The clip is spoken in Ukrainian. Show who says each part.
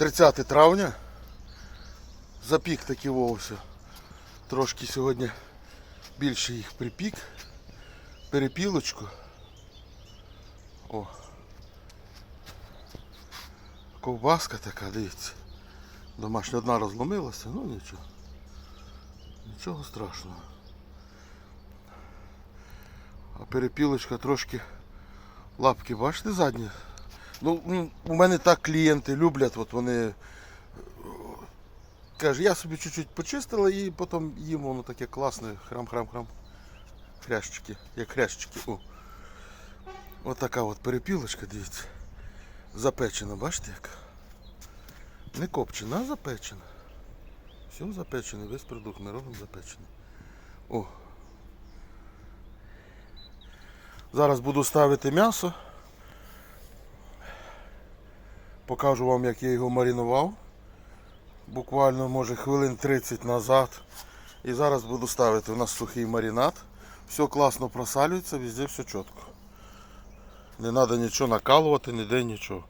Speaker 1: 30 травня. Запік такі вовсе. Трошки сьогодні більше їх припік. Перепілочку. О. Ковбаска така, дивіться. Домашня одна розломилася, ну нічого. Нічого страшного. А перепілочка трошки лапки, бачите, задні? Ну, у мене так клієнти люблять, от вони е, каже, я собі чуть-чуть почистила і потім їм воно таке класне, храм-храм-храм. Хрящики, як хрящики. О. От така от перепілочка, дивіться. Запечена, бачите як? Не копчена, а запечена. Все запечене, весь продукт ми робимо запечений. О. Зараз буду ставити м'ясо. Покажу вам, як я його маринував. Буквально, може, хвилин 30 назад. І зараз буду ставити. У нас сухий маринад. Все класно просалюється, везде все чітко. Не треба нічого накалувати, ніде нічого.